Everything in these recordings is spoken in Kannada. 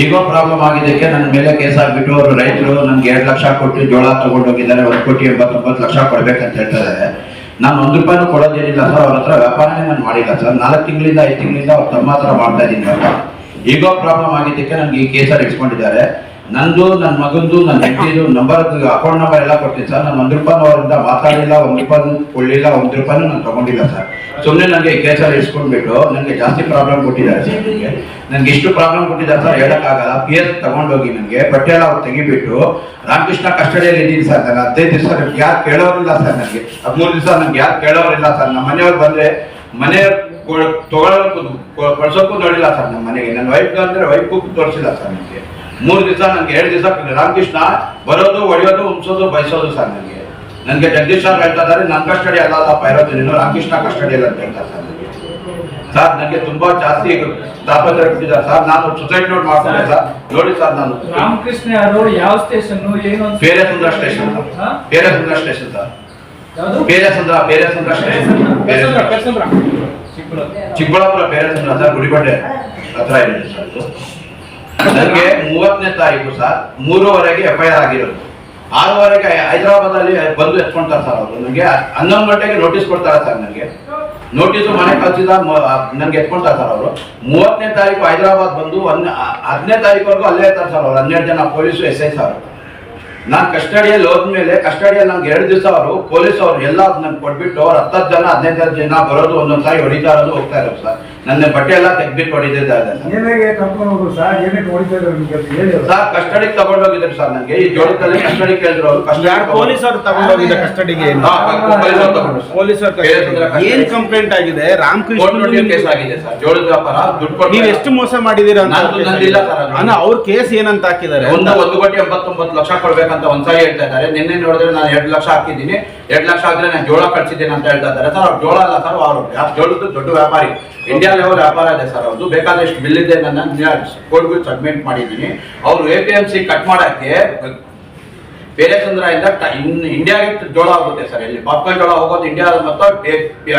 ಈಗೋ ಪ್ರಾಬ್ಲಮ್ ಆಗಿದ್ದಕ್ಕೆ ನನ್ನ ಮೇಲೆ ಕೇಸ್ ಹಾಕ್ಬಿಟ್ಟು ಅವರು ರೈತರು ನನ್ಗೆ ಎರಡು ಲಕ್ಷ ಕೊಟ್ಟು ಜೋಳ ತಗೊಂಡೋಗಿದ್ದಾರೆ, ಒಂದು ಕೋಟಿ ಎಂಬತ್ತೊಂಬತ್ತು ಲಕ್ಷ ಕೊಡ್ಬೇಕಂತ ಹೇಳ್ತಾರೆ. ನಾನು ಒಂದು ರೂಪಾಯಿನೂ ಕೊಡೋದೇನಿಲ್ಲ ಸರ್, ಅವ್ರ ಹತ್ರ ವ್ಯಾಪಾರನೇ ನಾನು ಮಾಡಿಲ್ಲ ಸರ್. ನಾಲ್ಕು ತಿಂಗಳಿಂದ ಐದು ತಿಂಗಳಿಂದ ಅವ್ರು ತಮ್ಮ ಹತ್ರ ಮಾಡ್ತಾ ಇದ್ದೀನಿ ವ್ಯಾಪಾರ. ಈಗೋ ಪ್ರಾಬ್ಲಮ್ ಆಗಿದ್ದಕ್ಕೆ ನನಗೆ ಈ ಕೇಸಲ್ಲಿ ಇಟ್ಕೊಂಡಿದ್ದಾರೆ ನಂದು ನನ್ನ ಮಗಂದು ನನ್ನ ಹೆಂಡತಿದು ನಂಬರ್ ಅಕೌಂಟ್ ನಂಬರ್ ಎಲ್ಲ ಕೊಡ್ತೀನಿ ಸರ್. ನಾನು ಒಂದು ರೂಪಾಯಿ ಅವರಿಂದ ಮಾತಾಡಿಲ್ಲ, ಒಂದು ರೂಪಾಯಿ ಕೊಳ್ಳಿಲ್ಲ ಒಂದು ರೂಪಾಯಿ ನಾನು ತಗೊಂಡಿಲ್ಲ ಸರ್. ಸುಮ್ಮನೆ ನನಗೆ ಈ ಕೇಸಲ್ಲಿ ಇಸ್ಕೊಂಡ್ಬಿಟ್ಟು ನನಗೆ ಜಾಸ್ತಿ ಪ್ರಾಬ್ಲಮ್ ಕೊಟ್ಟಿದ್ದಾರೆ ಸರ್ ನನಗೆ ನನಗೆ ಇಷ್ಟು ಪ್ರಾಬ್ಲಮ್ ಕೊಟ್ಟಿದ್ದಾರೆ ಸರ್ ಹೇಳೋಕ್ಕಾಗಲ್ಲ. ಪಿ ಎಸ್ ತಗೊಂಡೋಗಿ ನನಗೆ ಬಟ್ಟೆ ಎಲ್ಲ ಅವ್ರು ತೆಗಿಬಿಟ್ಟು ರಾಮಕೃಷ್ಣ ಕಸ್ಟಡಿಯಲ್ಲಿ ಇದ್ದೀನಿ ಸರ್. ನಾನು ಹದಿನೈದು ದಿವಸ ಯಾರು ಕೇಳೋರಿಲ್ಲ ಸರ್ ನನಗೆ ಹದಿಮೂರು ದಿವಸ ನನಗೆ ಯಾರು ಕೇಳೋರಿಲ್ಲ ಸರ್. ನಮ್ಮ ಮನೆಯವ್ರು ಬಂದರೆ ಮನೆ ತಗೊಳ್ಳೋಕ್ಕೂ ಕಳ್ಸೋಕ್ಕೂ ನೋಡಿಲ್ಲ ಸರ್ ನಮ್ಮ ಮನೆಗೆ. ನನ್ನ ವೈಫ್ ಅಂದ್ರೆ ವೈಫ್ಗೂ ತೋರಿಸಿಲ್ಲ ಸರ್ ನನಗೆ. ಮೂರು ದಿವಸ ನನಗೆ ಎರಡು ದಿವಸ ರಾಮಕೃಷ್ಣ ಬರೋದು ಹೊಡೆಯೋದು ಉಂಸೋದು ಬಯಸೋದು ಸರ್ ನನಗೆ. ನನಗೆ ಜಗದೀಶ್ ಸರ್ ಹೇಳ್ತಾ ಇದ್ದಾರೆ ನನ್ನ ಕಸ್ಟಡಿ ಅಲ್ಲ ಅಲ್ಲಪ್ಪ ಇರೋದು ನೀನು. ರಾಮಕೃಷ್ಣ ಕಸ್ಟಡಿ ಅಲ್ಲ ಅಂತ ಹೇಳ್ತಾರೆ ಸರ್ ನನಗೆ. ಸರ್ ನನಗೆ ತುಂಬಾ ಜಾಸ್ತಿ ತಾಪತ್ರ ಬಿಟ್ಟಿದ್ದಾರೆ ಸರ್. ನಾನು ಸುಸೈಡ್ ನೋಟ್ ಮಾಡ್ತಾರೆ ಸರ್. ನೋಡಿ ಸರ್ ನಾನು. ರಾಮಕೃಷ್ಣ ಅವರು ಯಾವ ಸ್ಟೇಷನ್ ಏನು ಬೇರೆ ಪೇರೆಸುಂದ್ರ ಸ್ಟೇಷನ್ ಬೇರೆ ಪೇರೆಸುಂದ್ರ ಸ್ಟೇಷನ್ ಸರ್. ಯಾವುದು? Peresandra Peresandra station Peresandra. Chikkaballapur parents sir Gudibande ಹತ್ರ ಇದೆ ಸರ್. ನನಗೆ ಮೂವತ್ತನೇ ತಾರೀಕು ಸರ್, ಮೂರುವರೆಗೆ ಎಫ್ ಐ ಆರ್ ಆಗಿರೋದು. ಆರೂವರೆಗೆ ಹೈದರಾಬಾದ್ ಅಲ್ಲಿ ಬಂದು ಎತ್ಕೊಂತಾರೆ ಸರ್ ಅವರು. ನನಗೆ ಹನ್ನೊಂದು ಗಂಟೆಗೆ ನೋಟಿಸ್ ಕೊಡ್ತಾರೆ ಸರ್ ನನಗೆ ನೋಟಿಸ್ ಮನೆ ಕಳ್ಸಿದ ನನಗೆ ಎತ್ಕೊಂತಾರೆ ಸರ್ ಅವರು. ಮೂವತ್ತನೇ ತಾರೀಕು ಹೈದರಾಬಾದ್ ಬಂದು ಹನ್ನ ಹತ್ತನೇ ತಾರೀಕುವರೆಗೂ ಅಲ್ಲೇ ಇರ್ತಾರೆ ಸರ್ ಅವರು. ಹನ್ನೆರಡು ಜನ ಪೊಲೀಸು, ಎಸ್ ಐ ಸರ್. ನಾನು ಕಸ್ಟಡಿಯಲ್ಲಿ ಹೋದ್ಮೇಲೆ ಕಸ್ಟಡಿಯಲ್ಲಿ ನಂಗೆ ಎರಡು ದಿವಸ ಅವರು ಪೊಲೀಸ್ ಅವರು ಎಲ್ಲ ನನ್ಗೆ ಕೊಟ್ಬಿಟ್ಟು ಅವ್ರು ಹತ್ತತ್ತು ಜನ ಹದಿನೈದು ಜನ ಬರೋದು ಒಂದೊಂದು ಸಾರಿ ಹೊಡಿತಾ ಇರೋದು ಹೋಗ್ತಾ ಇರೋದು ಸರ್. ನನ್ನ ಬಟ್ಟೆ ಎಲ್ಲ ತೆಗ್ಬಿಟ್ಟು ಹೊಡಿತಿದ್ದಾರೆ ಸರ್. ಏನಾಗೆ ಕರ್ಕೊಂಡು ಹೋದ್ರು ಸರ್? ಏನಕ್ಕೆ ಹೊಡಿತಾ ಇದ್ರು ಅಂತ ಹೇಳಿ ಸರ್ ಕಸ್ಟಡಿಗೆ ತಗೊಂಡೋಗಿದ್ರು ಸರ್ ನನಗೆ ಈ ಜೋಳದಲ್ಲಿ ಕಸ್ಟಡಿ ಕೇಳಿದ್ರು ಅವರು. ಯಾರು ಪೊಲೀಸರು ತಗೊಂಡೋಗಿದ್ದ ಕಸ್ಟಡಿಗೆ? ಪೊಲೀಸರು ಏನ್ ಕಂಪ್ಲೇಂಟ್ ಆಗಿದೆ? ರಾಮಕೃಷ್ಣ ಕೇಸ್ ಆಗಿದೆ ಸರ್. ಜೋಳದ ವ್ಯಾಪಾರ ದುಡ್ಡು ಕೊಟ್ಟು ನೀವು ಎಷ್ಟು ಮೋಸ ಮಾಡಿದೀರ ಅಂತ ನಂದು- ನಂದಿಲ್ಲ ಸರ್ ಅಣ್ಣ ಅವ್ರ ಕೇಸ್ ಏನಂತ ಹಾಕಿದ್ದಾರೆ ಒಂದು ಒಂದು ಕೋಟಿ ಎಂಬತ್ತೊಂಬತ್ತು ಲಕ್ಷ ಕೊಡ್ಬೇಕಂತ ಒಂದ್ಸಾರಿ ಹೇಳ್ತಾ ಇದ್ದಾರೆ. ನಿನ್ನೆ ನೋಡಿದ್ರೆ ನಾನು ಎರಡು ಲಕ್ಷ ಹಾಕಿದ್ದೀನಿ. ಎರಡು ಲಕ್ಷ ಆದ್ರೆ ನಾನು ಜೋಳ ಕಟ್ಸಿದ್ದೀನಿ ಅಂತ ಹೇಳ್ತಾ ಇದ್ದಾರೆ. ಸರ್, ಅವ್ರು ಜೋಳ ಅಲ್ಲ ಸರ್, ಅವರು ಜೋಳದ್ದು ದೊಡ್ಡ ವ್ಯಾಪಾರಿ. ಇಂಡಿಯಾ ಲೆವೆಲ್ ವ್ಯಾಪಾರ ಇದೆ ಸರ್ ಅವ್ರದ್ದು ಬೇಕಾದಷ್ಟು ಬಿಲ್ ಇದೆ ನನ್ನ ಕೋರ್ಟ್ಗೆ ಸಬ್ಮಿಟ್ ಮಾಡಿದ್ದೀನಿ. ಅವರು A P M C cut ಮಾಡಕ್ಕೆ ಬೇರೆ ಚಂದ್ರದಿಂದ ಇಂಡಿಯಾಗೆ ಜೋಳ ಹೋಗುತ್ತೆ ಸರ್ ಇಲ್ಲಿ ಪಾಪ್ಕಾರ್ನ್ ಜೋಳ ಹೋಗೋದು ಇಂಡಿಯಾ ಮತ್ತು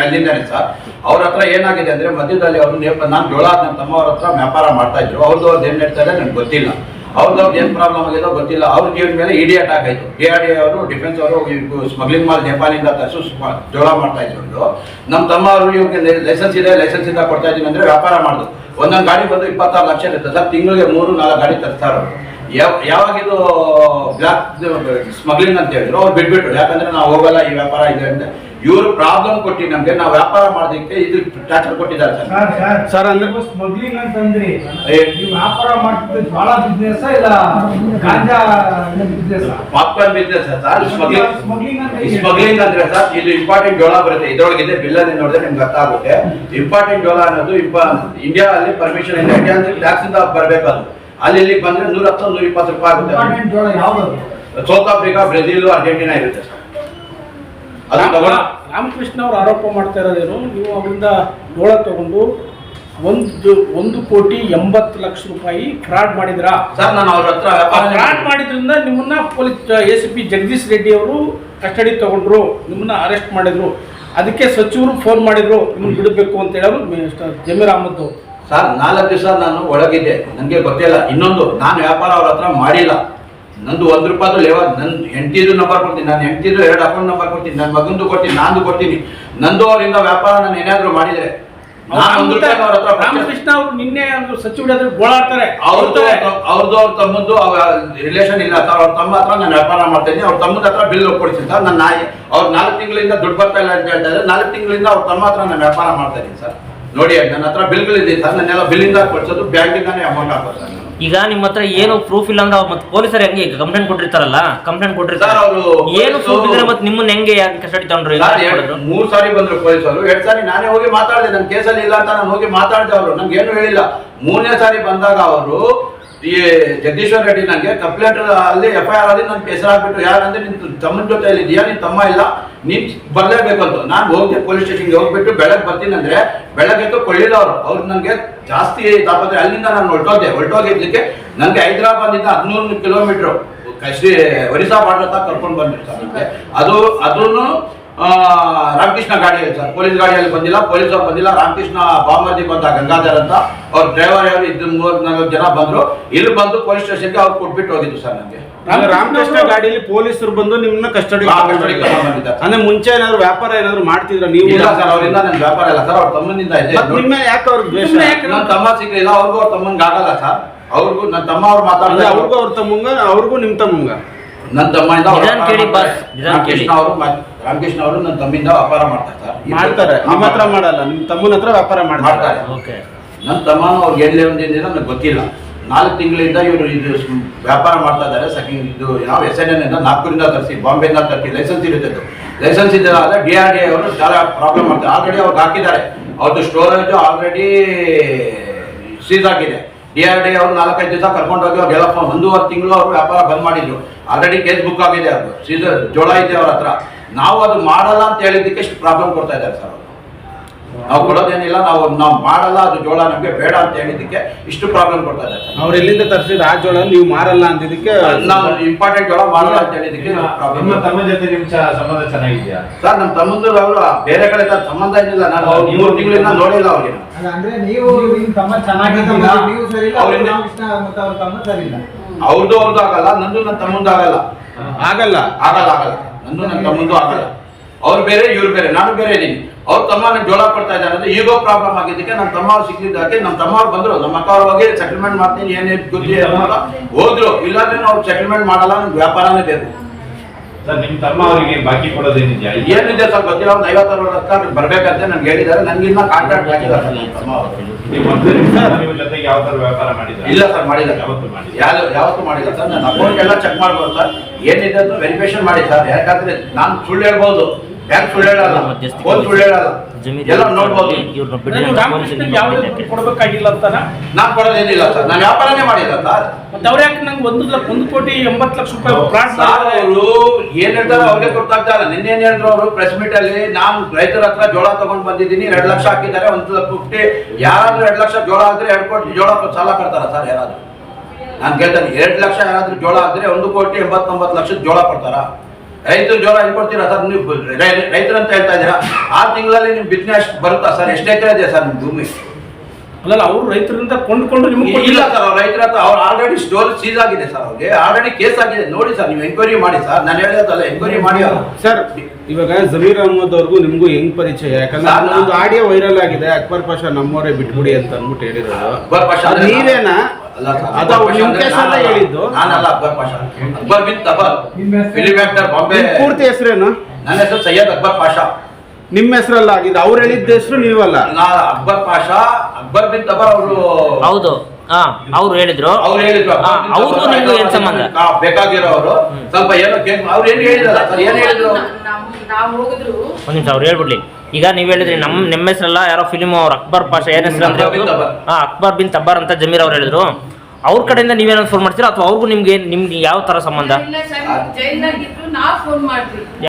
ಅಲ್ಲಿಂದಾನೆ ಸರ್. ಅವ್ರ ಹತ್ರ ಏನಾಗಿದೆ ಅಂದ್ರೆ ಮಧ್ಯದಲ್ಲಿ ಅವರು ನಾನು ಜೋಳ ನನ್ನ ತಮ್ಮವ್ರ ಹತ್ರ ವ್ಯಾಪಾರ ಮಾಡ್ತಾ ಇದ್ರು. ಅವ್ರದ್ದು ಅವ್ರದ್ದು ಏನ್ ನಡೀತಾರೆ ನನಗೆ ಗೊತ್ತಿಲ್ಲ. ಅವ್ರದ್ದು ಏನ್ ಪ್ರಾಬ್ಲಮ್ ಆಗಿದೆ ಗೊತ್ತಿಲ್ಲ. ಅವ್ರ ಜೀವನ ಮೇಲೆ ಇಡಿ ಅಟ್ಯಾಕ್ ಆಯ್ತು. ಡಿ ಆರ್ ಡಿ ಅವರು ಡಿಫೆನ್ಸ್ ಅವರು ಸ್ಮಗ್ಲಿಂಗ್ ಮಾಲ್ ನೇಪಾಳಿಂದ ತರಿಸು ಜೋಳ ಮಾಡ್ತಾ ಇದ್ರು ನಮ್ಮ ತಮ್ಮ ಅವರು ಇವ್ರಿಗೆ ಲೈಸೆನ್ಸ್ ಇದೆ ಲೈಸೆನ್ಸ್ ಇಂದ ಕೊಡ್ತಾ ಇದೀನಿ ಅಂದ್ರೆ ವ್ಯಾಪಾರ ಮಾಡುದು. ಒಂದೊಂದು ಗಾಡಿ ಬಂದು ಇಪ್ಪತ್ತಾರು ಲಕ್ಷ ಇರುತ್ತೆ. ಸರ್, ತಿಂಗಳಿಗೆ ಮೂರು, ನಾಲ್ಕು ಗಾಡಿ ತರ್ತಾರೆ ಅವ್ರು. ಯಾವ, ಯಾವಾಗ ಸ್ಮಗ್ಲಿಂಗ್ ಅಂತ ಹೇಳಿದ್ರು, ಅವ್ರು ಬಿಟ್ಬಿಟ್ರು. ಯಾಕಂದ್ರೆ ನಾವು ಹೋಗಲ್ಲ, ಈ ವ್ಯಾಪಾರ ಇದೆ ಅಂತ. ಇವರು ಪ್ರಾಬ್ಲಮ್ ಕೊಟ್ಟಿ ನಮ್ಗೆ ನಾವು ವ್ಯಾಪಾರ ಮಾಡೋದಕ್ಕೆ ಇದು ಟಾರ್ಚರ್ ಕೊಟ್ಟಿದ್ದಾರೆ ಸರ್. ಸರ್ ಅಂದ್ರೆ- ಸ್ಮಗ್ಲಿಂಗ್ ಅಂತಂದ್ರಿ. ನೀವು ವ್ಯಾಪಾರ ಮಾಡ್ತಿದ್ದು ಬಹಳ ಬಿಸ್ನೆಸ್ ಇಲ್ಲ ganja business popcorn business sir? Smuggling smuggling ಅಂದ್ರೆ ಸರ್ ಇದು ಇಂಪಾರ್ಟೆಂಟ್ ಜೋಳ ಬರುತ್ತೆ. ಇದ್ರೊಳಗಿದೆ ಬಿಲ್ಲಲ್ಲಿ ನೋಡಿದ್ರೆ ನಿಮ್ಗೆ ಅರ್ಥ ಆಗುತ್ತೆ ಇಂಪಾರ್ಟೆಂಟ್ ಜೋಳ ಅನ್ನೋದು ಇಂಡಿಯಾ ಅಲ್ಲಿ ಪರ್ಮಿಷನ್ ಇಲ್ಲ ಇಂಡಿಯಾ ಟ್ಯಾಕ್ಸ್ ಇಂದ ಬರ್ಬೇಕು ಅದು. ಅಲ್ಲಿ ಇಲ್ಲಿ ಬಂದ್ರೆ ನೂರ ಹತ್ತು ನೂರ ಇಪ್ಪತ್ತು ರೂಪಾಯಿ ಆಗುತ್ತೆ. ಇಂಪಾರ್ಟೆಂಟ್ ಜೋಳ ಯಾವ್ದು? ಸೌತ್ ಆಫ್ರಿಕಾ ಬ್ರೆಜಿಲ್ ಅರ್ಜೆಂಟಿನಾ ಇರುತ್ತೆ ಸರ್. ರಾಮಕೃಷ್ಣ ಅವರು ಆರೋಪ ಮಾಡ್ತಾ ಇರೋದೇನು? ನೀವು ಅವರಿಂದ ಡೋಳ ತಗೊಂಡು ಒಂದು ಒಂದು ಕೋಟಿ ಎಂಬತ್ತು ಲಕ್ಷ ರೂಪಾಯಿ ಫ್ರಾಡ್ ಮಾಡಿದ್ರಾ ಸರ್ ನಾನು ಅವ್ರ ಹತ್ರ ವ್ಯಾಪಾರ ಫ್ರಾಡ್ ಮಾಡಿದ್ರಿಂದ ನಿಮ್ಮನ್ನ police A C P Jagadish Reddy ಅವರು ಕಸ್ಟಡಿ ತಗೊಂಡ್ರು ನಿಮ್ಮನ್ನ ಅರೆಸ್ಟ್ ಮಾಡಿದ್ರು. ಅದಕ್ಕೆ ಸಚಿವರು ಫೋನ್ ಮಾಡಿದ್ರು ನಿಮ್ಗೆ ಬಿಡಬೇಕು ಅಂತ ಹೇಳೋರು ಜಮೀರ್ ಅಹಮದ್ ಸರ್ ನಾಲ್ಕು ದಿವಸ ನಾನು ಒಳಗಿದ್ದೆ. ನನಗೆ ಗೊತ್ತಿಲ್ಲ. ಇನ್ನೊಂದು ನಾನು ವ್ಯಾಪಾರ ಅವ್ರ ಹತ್ರ ಮಾಡಿಲ್ಲ. ನಂದು ಒಂದು ರೂಪಾಯಿದು ಲೇವ ನನ್ನ ಹೆಂಡತಿದು ನಂಬರ್ ಕೊಡ್ತೀನಿ ನಾನು ಹೆಂಡತಿದು ಎರಡು ಅಕೌಂಟ್ ನಂಬರ್ ಕೊಡ್ತೀನಿ ನನ್ನ ಮಗಂದು ಕೊಡ್ತೀನಿ ನಾನು ಕೊಡ್ತೀನಿ. ನಂದು ಅವರಿಂದ ವ್ಯಾಪಾರ ನಾನು ಏನಾದರೂ ಮಾಡಿದರೆ ರೂಪಾಯಿ ರಾಮಕೃಷ್ಣ ಅವರು ನಿನ್ನೆ ಒಂದು ಸಚಿವರು ಗೋಳಾಡ್ತಾರೆ. ಅವ್ರದ್ದು ಅವ್ರದ್ದು ಅವ್ರ ತಮ್ಮದ್ದು ರಿಲೇಷನ್ ಇಲ್ಲ. ಸರ್ ಅವ್ರ ತಮ್ಮ ಹತ್ರ ನಾನು ವ್ಯಾಪಾರ ಮಾಡ್ತೀನಿ ಅವ್ರ ತಮ್ಮದ ಹತ್ರ ಬಿಲ್ ಕೊಡ್ತೀನಿ ಸರ್ ನನ್ನ ನಾಯಿ ಅವ್ರ ನಾಲ್ಕು ತಿಂಗಳಿಂದ ದುಡ್ಡು ಬರ್ತಾ ಇಲ್ಲ ಅಂತ ಹೇಳ್ತಾ ಇದ್ದಾರೆ. ನಾಲ್ಕು ತಿಂಗಳಿಂದ ಅವ್ರ ತಮ್ಮ ಹತ್ರ ನಾನು ವ್ಯಾಪಾರ ಮಾಡ್ತಾ ಇದ್ದೀನಿ ಸರ್. ನೋಡಿ ನನ್ನ ಹತ್ರ ಬಿಲ್ಗಳಿದೆ ಸರ್. ನನ್ನೆಲ್ಲ ಬಿಲ್ಲಿಂದ ಕೊಡ್ಸೋದು ಬ್ಯಾಂಕಿಂದಾನೇ ಅಮೌಂಟ್ ಹಾಕೋದು ಸರ್ ನಾನು. ಈಗ ನಿಮ್ಮ ಹತ್ರ ಏನು ಪ್ರೂಫ್ ಇಲ್ಲ ಅಂದ್ರೆ ಮತ್ತೆ ಪೊಲೀಸರು ಹೆಂಗೆ ಕಂಪ್ಲೇಂಟ್ ಕೊಟ್ಟಿರ್ತಾರಲ್ಲ ಕಂಪ್ಲೇಂಟ್ ಸರ್ ಕೊಟ್ಟಿರ್ತಾರೆ ಅವರು ಏನು ಪ್ರೂಫ್ ಇದ್ರೆ ಮತ್ತೆ ನಿಮ್ಮನ್ನ ಹೆಂಗೆ ಯಾಕೆ ಕಸ್ಟಡಿ ತಗೊಂಡ್ರು ಸರ್, ಎರಡ್- ಮೂರ್ ಸಾರಿ ಬಂದ್ರು ಪೊಲೀಸರು. ಎರಡ್ ಸಾರಿ ನಾನೇ ಹೋಗಿ ಮಾತಾಡಿದೆ ನನ್ ಕೇಸಲ್ಲಿ ಇಲ್ಲ ಅಂತ ನಾನು ಹೋಗಿ ಮಾತಾಡಿದೆ ಅವರು. ನನ್ಗೆ ಏನು ಹೇಳಿಲ್ಲ. ಮೂರನೇ ಸಾರಿ ಬಂದಾಗ ಅವರು ಈ ಜಗದೀಶ್ವರ್ ರೆಡ್ಡಿ ನನಗೆ ಕಂಪ್ಲೇಂಟ್ ಅಲ್ಲಿ ಎಫ್ ಐ ಆರ್ ಅಲ್ಲಿ ನನ್ನ ಹೆಸರಾಗ್ಬಿಟ್ಟು ಯಾರಂದ್ರೆ ನಿನ್ ತಮ್ಮನ ಜೊತೆ ಇದೆಯಾ ನಿನ್ ತಮ್ಮ ಇಲ್ಲ ನೀನ್ ಬರಲೇಬೇಕಂತ. ನಾನು ಹೋಗಿ ಪೊಲೀಸ್ ಸ್ಟೇಷನ್ಗೆ ಹೋಗ್ಬಿಟ್ಟು ಬೆಳಗ್ಗೆ ಬರ್ತೀನಿ ಅಂದ್ರೆ ಬೆಳಗ್ಗೆ ಎದ್ದು ಕೊಳ್ಳಿಲ್ಲ ಅವರು. ಅವ್ರು ನನಗೆ ಜಾಸ್ತಿ ತಾಪತ್ರೆ ಅಲ್ಲಿಂದ ನಾನು ಹೊರಟೋದೆ. ಹೊರಟೋಗಿದ್ದಕ್ಕೆ ನನಗೆ ಹೈದರಾಬಾದಿಂದ ಹದಿನೂರು ಕಿಲೋಮೀಟರ್ ಕಶ್ರೀ ಒರಿಸ್ಸಾ ಬಾರ್ಡರ್ ಹತ್ರ ಕರ್ಕೊಂಡು ಬಂದಿರ್ತಾರೆ ಅದು ಆ, ರಾಮಕೃಷ್ಣ ಗಾಡಿಯಲ್ಲಿ ಸರ್. ಪೊಲೀಸ್ ಗಾಡಿಯಲ್ಲಿ ಬಂದಿಲ್ಲ ಪೊಲೀಸ್ ಅವ್ರು ಬಂದಿಲ್ಲ. ರಾಮಕೃಷ್ಣ ಬಾಮರ್ದಿ ಬಂದ ಗಂಗಾಧರ್ ಅಂತ ಅವ್ರ ಡ್ರೈವರ್ ಯಾರು? ಇದ್ದು ಮೂವತ್ ನಾಲ್ಕು ಜನ ಬಂದ್ರು. ಇಲ್ಲಿ ಬಂದು ಪೊಲೀಸ್ ಸ್ಟೇಷನ್ಗೆ ಅವ್ರು ಕೊಟ್ಬಿಟ್ಟು ಹೋಗಿದ್ದು ಸರ್ ನನಗೆ ರಾಮಕೃಷ್ಣ ಗಾಡಿಯಲ್ಲಿ ಪೊಲೀಸರು ಬಂದು ನಿಮ್ಮನ್ನ ಕಸ್ಟಡಿ ಅಂದ್ರೆ ಮುಂಚೆ ಏನಾದ್ರು ವ್ಯಾಪಾರ ಏನಾದ್ರು ಮಾಡ್ತಿದ್ರ ನೀವು? ಇಲ್ಲ ಸರ್ ಅವರಿಂದ ನನ್ನ ವ್ಯಾಪಾರ ಇಲ್ಲ ಸರ್. ಅವ್ರ ತಮ್ಮನಿಂದ ಇದೆ. ನಿಮ್ಮ ಯಾಕೆ ಅವ್ರ ದ್ವೇಷ? ನನ್ನ ತಮ್ಮ ಸಿಗ್ಲಿಲ್ಲ ಅವ್ರಿಗೂ ಅವ್ರ ತಮ್ಮಂಗೆ ಆಗಲ್ಲ ಸರ್. ಅವ್ರಿಗೂ ನನ್ನ ತಮ್ಮ ಅವ್ರು ಮಾತಾಡ್ತಾರೆ ಅವ್ರಿಗೂ ಅವ್ರ ತಮ್ಮಂಗ ಅವ್ರಿಗೂ ನಿಮ್ ತಮ್ಮಂಗ? ನನ್ನ ವ್ಯಾಪಾರ ಕೇಳಿ ಮಾಡ್ತಾರೆ. ನಿಧಾನ ಕೇಳಿ. ರಾಮಕೃಷ್ಣ ಅವರು ರಾಮಕೃಷ್ಣ ಅವರು ನನ್ನ ತಮ್ಮಿಂದ ವ್ಯಾಪಾರ ಮಾಡ್ತಾರೆ ಸರ್ ಮಾಡ್ತಾರೆ. ನಿಮ್ಮ ಹತ್ರ ಮಾಡಲ್ಲ ನಿಮ್ಮ ತಮ್ಮನ ಹತ್ರ ವ್ಯಾಪಾರ ಮಾಡ್ತಾರೆ. ಮಾಡ್ತಾರೆ. ಓಕೆ. ನನ್ನ ತಮ್ಮನೂ ಅವ್ರಿಗೆ ಎಲ್ಲಿ ಒಂದಿನ ನನಗೆ ಗೊತ್ತಿಲ್ಲ. ನಾಲ್ಕು ತಿಂಗಳಿಂದ ಇವರು ಇದು ವ್ಯಾಪಾರ ಮಾಡ್ತಾ ಇದ್ದಾರೆ. ಸೆಕೆಂಡ್ ಇದು ಯಾವ ಎಸ್ ಎನ್ ಎನ್ ಇಂದ ನಾಗ್ಪುರಿಂದ ತರಿಸಿ ಬಾಂಬೆಯಿಂದ ತರಿಸಿ ಲೈಸೆನ್ಸ್ ಇರುತ್ತೆ ಲೈಸೆನ್ಸ್ ಇದ್ದರೆ ಡಿ ಆರ್ ಡಿ ಅವರು చాలా ಪ್ರಾಬ್ಲಮ್ ಮಾಡ್ತಾರೆ. ಆಲ್ರೆಡಿ ಅವ್ರಿಗೆ ಹಾಕಿದ್ದಾರೆ. ಅವ್ರದ್ದು ಸ್ಟೋರೇಜು ಆಲ್ರೆಡಿ ಸೀಸ್ ಆಗಿದೆ. ಡಿ ಆರ್ ಡಿ ಅವರು ನಾಲ್ಕೈದು ದಿವಸ ಕರ್ಕೊಂಡು ಹೋಗಿ ಅವ್ರು ಹೇಳಪ್ಪ ಒಂದೂವರೆ ತಿಂಗಳು ಅವರು ವ್ಯಾಪಾರ ಬಂದ್ ಮಾಡಿದ್ರು. ಆಲ್ರೆಡಿ ಕೇಸ್ ಬುಕ್ ಆಗಿದೆ ಅದು. ಸೀಸರ್ ಜೋಳ ಇದೆ ಅವ್ರ ಹತ್ರ. ನಾವು ಅದು ಮಾಡಲ್ಲ ಅಂತ ಹೇಳಿದ್ದಕ್ಕೆ ಎಷ್ಟು ಪ್ರಾಬ್ಲಮ್ ಕೊಡ್ತಾ ಇದ್ದಾರೆ ಸರ್ ಅವರು? ನಾವು ಕೊಡೋದೇನಿಲ್ಲ ನಾವು ನಾವು ಮಾಡಲ್ಲ ಅದು ಜೋಳ ನಮಗೆ ಬೇಡ ಅಂತ ಹೇಳಿದ್ದಕ್ಕೆ ಇಷ್ಟು ಪ್ರಾಬ್ಲಮ್ ಕೊಡ್ತಾ ಇದ್ದಾರೆ ಸರ್. ಅವ್ರು ಎಲ್ಲಿಂದ ತರಿಸಿದ ಆ ಜೋಳ ನೀವು ಮಾರಲ್ಲ ಅಂದಿದ್ದಕ್ಕೆ ನಾವು ಇಂಪಾರ್ಟೆಂಟ್ ಜೋಳ ಮಾಡಲ್ಲ ಅಂತ ಹೇಳಿದ್ದಕ್ಕೆ ನಿಮ್ಮ ತಮ್ಮ ಜೊತೆ ನಿಮ್ಮ ಚ- ಸಂಬಂಧ ಚೆನ್ನಾಗಿದ್ಯಾ? ಸರ್ ನಮ್ಮ ತಮ್ಮಂದ್ರು ಅವರು ಬೇರೆ ಕಡೆ ಸರ್ ಸಂಬಂಧ ಏನಿಲ್ಲ ನಾನು ಅವ್ರು ಮೂರು ತಿಂಗಳಿಂದ ನೋಡಿಲ್ಲ ಅವ್ರಿಗೆ. ಅಂದ್ರೆ ನೀವು ನಿಮ್ಮ ತಮ್ಮ ಚೆನ್ನಾಗಿದ್ದೀರಾ? ನೀವು ಸರಿ ಇಲ್ಲ ಅವ್ರಿಗೆ ಕೃಷ್ಣ ಮತ್ತು ಅವ್ರ ತಮ್ಮ ಸರಿ ಇಲ್ಲ. ಅವ್ರದ್ದು ಅವ್ರದ್ದು ಆಗಲ್ಲ ನಂದು ನನ್ನ ತಮ್ಮಂದು ಆಗಲ್ಲ. ಆಗಲ್ಲ. ಆಗಲ್ಲ ಆಗಲ್ಲ. ನಂದು ನನ್ನ ತಮ್ಮಂದು ಆಗಲ್ಲ. ಅವ್ರು ಬೇರೆ ಇವ್ರು ಬೇರೆ ನಾನು ಬೇರೆ ಇದ್ದೀನಿ ಅವ್ರ ತಮ್ಮ ನನಗೆ ಜೋಳ ಕೊಡ್ತಾ ಇದ್ದಾರೆ ಅಂದ್ರೆ ಈಗೋ ಪ್ರಾಬ್ಲಮ್ ಆಗಿದ್ದಕ್ಕೆ ನಮ್ಮ ತಮ್ಮ ಅವ್ರು ಸಿಕ್ಕಿದ್ದಕ್ಕೆ ನಮ್ಮ ತಮ್ಮ ಅವ್ರು ಬಂದ್ರು. ನಮ್ಮ ಅಕ್ಕ ಅವ್ರ ಬಗ್ಗೆ ಸೆಟಲ್ಮೆಂಟ್ ಮಾಡ್ತೀನಿ ಏನೇ ಗೊತ್ತಿ ಹೋದ್ರು. ಇಲ್ಲಾಂದ್ರೆ ಅವ್ರು ಸೆಟಲ್ಮೆಂಟ್ ಮಾಡಲ್ಲ ನಮ್ಗೆ ವ್ಯಾಪಾರನೇ ಬೇಕು. ಸರ್ ನಿಮ್ಮ ತಮ್ಮ ಅವರಿಗೆ ಬಾಕಿ ಕೊಡೋದೇನಿದ್ಯಾ ಏನಿದೆ ಸರ್ ಗೊತ್ತಿಲ್ಲ ಒಂದು ಐವತ್ತಾರು ಬರ್ಬೇಕಂತ ನನ್ಗೆ ಹೇಳಿದ್ದಾರೆ. ನನ್ಗೆ ಇನ್ನ ಕಾಂಟ್ರಾಕ್ಟ್ ಹಾಕಿದ್ದಾರೆ. ಸರ್ ನಮ್ಮ ತಮ್ಮ ಅವರು. ಯಾವ ತರ ವ್ಯಾಪಾರ ಮಾಡಿದ್ರ? ಇಲ್ಲ ಸರ್ ಮಾಡಿಲ್ಲ. ಯಾವತ್ತು ಮಾಡಿಲ್ಲ. ಯಾವ ಯಾವತ್ತು ಮಾಡಿಲ್ಲ ಸರ್. ನನ್ನ ಅಕೌಂಟ್ ಎಲ್ಲ ಚೆಕ್ ಮಾಡ್ಬೋದು ಸರ್. ಏನಿದೆ ಅಂತ ವೆರಿಫಿಕೇಶನ್ ಮಾಡಿ ಸರ್. ಯಾಕಂದ್ರೆ ನಾನು ಸುಳ್ಳು ಹೇಳ್ಬೋದು. ಯಾಕೆ ಸುಳ್ಳು ಹೇಳಲ್ಲ? ಫೋನ್ ಸುಳ್ಳು ಹೇಳಲ್ಲ. ಎಲ್ಲ ನೋಡ್ಬೋದು. ನಾನು ಕೊಡಬೇಕಾಗಿಲ್ಲ ಅಂತಾನ? ನಾನು ಕೊಡೋದೇನಿಲ್ಲ ಸರ್. ನಾನು ವ್ಯಾಪಾರನೇ ಮಾಡಿಲ್ಲ ಸರ್. ಮತ್ತೆ ಅವ್ರು ಯಾಕೆ ನಂಗೆ ಒಂದು ಲಕ್ಷ ಒಂದು ಕೋಟಿ ಎಂಬತ್ತು ಲಕ್ಷ ರೂಪಾಯಿ ಫ್ರಾಡ್ ಸರ್ ಅವರು ಏನ್ ಹೇಳ್ತಾರೆ ಅವ್ರಿಗೆ ಗೊತ್ತಾಗ್ತಾ ಇಲ್ಲ ನಿನ್ನೆ ಏನ್ ಹೇಳಿದ್ರು ಅವರು? ಪ್ರೆಸ್ ಮೀಟ್ ಅಲ್ಲಿ ನಾನು ರೈತರ ಹತ್ರ ಜೋಳ ತಗೊಂಡ್ ಬಂದಿದ್ದೀನಿ. ಎರಡ್ ಲಕ್ಷ ಹಾಕಿದ್ದಾರೆ. ಒಂದು ಫಿಫ್ಟಿ ಯಾರಾದ್ರೂ ಎರಡ್ ಲಕ್ಷ ಜೋಳ ಆದ್ರೆ ಎರಡ್ ಕೋಟಿ ಜೋಳ ಸಾಲ ಕೊಡ್ತಾರ ಸರ್ ಯಾರಾದ್ರೂ? ನಾನು ಕೇಳ್ತಾನೆ. ಎರಡ್ ಲಕ್ಷ ಯಾರಾದ್ರೂ ಜೋಳ ಆದ್ರೆ ಒಂದು ಕೋಟಿ ಎಂಬತ್ತೊಂಬತ್ತು ಲಕ್ಷದ ಜೋಳ ಕೊಡ್ತಾರ? ರೈತರು ಜೋರ ಹೆಂಗ್ ಕೊಡ್ತೀರಾ ಸರ್? ನೀವು ರೈತರು ಅಂತ ಹೇಳ್ತಾ ಇದ್ದೀರಾ? ಆ ತಿಂಗಳಲ್ಲಿ ನಿಮ್ ಬಿಸ್ನೆಸ್ ಬರುತ್ತಾ ಸರ್? ಎಷ್ಟು ಎಕರೆ ಇದೆ ಸರ್ ನಿಮ್ ಭೂಮಿ? ಅಲ್ಲ ಅವ್ರು ರೈತರಿಂದ ಕೊಂಡ್ಕೊಂಡು ನಿಮ್ಗೆ ಇಲ್ಲ ಸರ್ ಅವ್ರ ರೈತರ ಹತ್ರ ಅವ್ರು ಆಲ್ರೆಡಿ ಸ್ಟೋರ್ ಸೀಸ್ ಆಗಿದೆ ಸರ್ ಅವ್ರಿಗೆ. ಆಲ್ರೆಡಿ ಕೇಸ್ ಆಗಿದೆ. ನೋಡಿ ಸರ್ ನೀವು ಎಂಕ್ವೈರಿ ಮಾಡಿ ಸರ್. ನಾನು ಹೇಳೋದಲ್ಲ ಎಂಕ್ವೈರಿ ಮಾಡಿ ಅವ್ರು. ಸರ್ ಇವಾಗ ಜಮೀರ್ ಅಹಮದ್ ಅವ್ರಿಗೂ ನಿಮ್ಗೂ ಹೆಂಗ್ ಪರಿಚಯ? ಯಾಕಂದ್ರೆ ಒಂದು ಆಡಿಯೋ ವೈರಲ್ ಆಗಿದೆ. ಅಕ್ಬರ್ ಪಾಷಾ ನಮ್ಮವರೇ ಬಿಟ್ಬಿಡಿ ಅಂತ ಅಂದ್ಬಿಟ್ಟು ಹೇಳಿರೋದು. ಅಕ್ಬರ್ ಪಾಷಾ ಅದು ನೀವೇನಾ ಹೇಳಿದ್ದು. ನಾನಲ್ಲ ಅಕ್ಬರ್ ಪಾಷಾ ಅಕ್ಬರ್ ಬಿನ್ ತಬರ್ ನಿಮ್ಮ ಹೆಸರು? ಫಿಲಿಂ ಆಕ್ಟರ್ ಬಾಂಬೆ ಪೂರ್ತಿ ಹೆಸರೇನು? ನನ್ನ ಹೆಸರು ಸೈಯದ್ ಅಕ್ಬರ್ ಪಾಷಾ. ನಿಮ್ಮ ಹೆಸರಲ್ಲ ಇದು ಅವ್ರು ಹೇಳಿದ್ದ ಹೆಸರು ನೀವಲ್ಲ. ನಾ ಅಕ್ಬರ್ ಪಾಷಾ ಅಕ್ಬರ್ ಬಿನ್ ತಬರ್ ಅವರು ಹೌದು. ಹಾ ಅವ್ರು ಹೇಳಿದ್ರು. ಅವ್ರು ಹೇಳಿದ್ರು ಅವ್ರಿಗೂ ನಿಮ್ಗೂ ಏನ್ ಸಂಬಂಧ? ಬೇಕಾಗಿರೋರು. ಸ್ವಲ್ಪ ಏನೋ ಅವ್ರು ಏನು ಹೇಳಿದಾರ ಸರ್ ಏನು ಹೇಳಿದ್ರು? ನಾವು ಹೋಗಿದ್ರು. ಒಂದ್ ನಿಮಿಷ ಅವ್ರು ಹೇಳ್ಬಿಡ್ಲಿ. ಈಗ ನೀವ್ ಹೇಳಿದ್ರಿ ನಮ್ ನಿಮ್ಮ ಹೆಸರಲ್ಲ ಯಾರೋ ಫಿಲಿಮ್ ಅವ್ರು ಅಕ್ಬರ್ ಪಾಷಾ ಏನ್ ಹೆಸರು ಅಂದ್ರೆ ಅಕ್ಬರ್ ಬಿನ್ ತಬರ್. ಹಾ ಅಕ್ಬರ್ ಬಿನ್ ತಬ್ಬಾರ್ ಅಂತ ಜಮೀರ್ ಅವ್ರು ಹೇಳಿದ್ರು. ಅವ್ರ ಕಡೆಯಿಂದ ನೀವೇನೋ ಫೋನ್ ಮಾಡ್ತೀರಾ? ಅಥವಾ ಅವ್ರಿಗೂ ನಿಮ್ಗೆ ನಿಮ್ಗೆ ಯಾವ ತರ ಸಂಬಂಧ? ಜೈಲ್ನಾಗಿದ್ರು ನಾವು ಫೋನ್ ಮಾಡಿದ್ವಿ